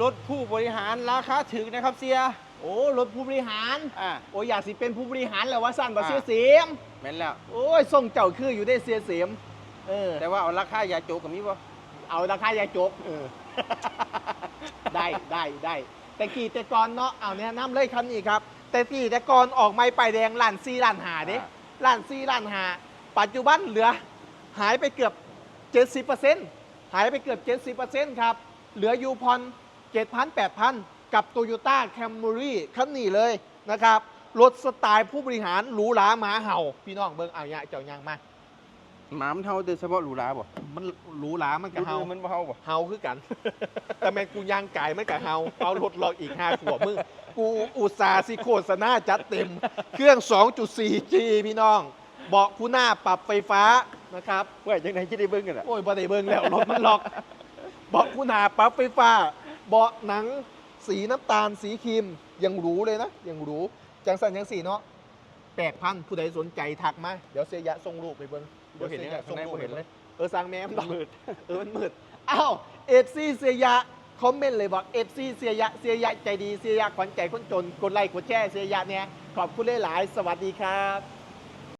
รถผู้บริหารราคาถึกนะครับเสีย โอ้รถผู้บริหารอ่า โอ้อยากสิเป็นผู้บริหารแล้วว่าสั่นบ่อ่า เสียเสียมแม่นแล้ว โอ้ยส่งเจ้าคืออยู่ได้เสียเสียมเออแต่ว่าเอาราคายาโจกกับมีบ่เอาราคายาจกเออ ได้ได้ได้แต่กี่แต่ก่อนเนาะเอาแนะนำเลยคันนี้ครับ แต่กี่แต่ก่อนออกไม่ไปายแดงล้านซีล้านหาเด้ล้านซีล้านหาปัจจุบันเหลือ หายไปเกือบ 70%หายไปเกือบ 70%ครับ เหลือยูพอน 7,000 8,000 กับโตโยต้าแคมมรี่คันนี้เลยนะครับ รถสไตล์ผู้บริหารหรูหราหมาเห่า พี่น้องเบิ่งเอาเนี่ยเจ้ายังมาหมามันเท่าแต่เฉพาะหรูหราบ่มันหรูหรามันก็เห่า ดูมันบ่เฮาบ่เฮาคือกัน แต่แม่งกูย่างไก่ไม่กับเฮาเอารถหลอกอีกห้าขวบมึง กูอุตส่าห์สิโฆษณาจัดเต็ม เครื่อง 2.4G พี่น้อง เบาะคู่หน้าปรับไฟฟ้านะครับว่าจังได๋สิได้เบิ่งกันล่ะ โอ้ยบ่ได้เบิ่งแล้วรถมันล็อก เบาะคู่หน้าปรับไฟฟ้า เบาะหนังสีน้ำตาลสีครีมยังหรูเลยนะยังหรูจังสันยังสีเนาะแปดพันผู้ใดสนใจทักมาเดี๋ยวเสียยะส่งรูปไปเบิ่งบ่เห็นดี๋ยวเนี่ยสีข้างในบ่เห็นเลยเออสั่งแม่มดอกมืดเออมันมืดอ้าวเอฟซีเสียยะคอมเมนต์เลยบอกเอฟซีเสียยะเสียยะใจดีเสียยะขวัญใจคนจนกดไลค์กดแชร์เสียยะเนี่ยขอบคุณหลายๆสวัสดีครับ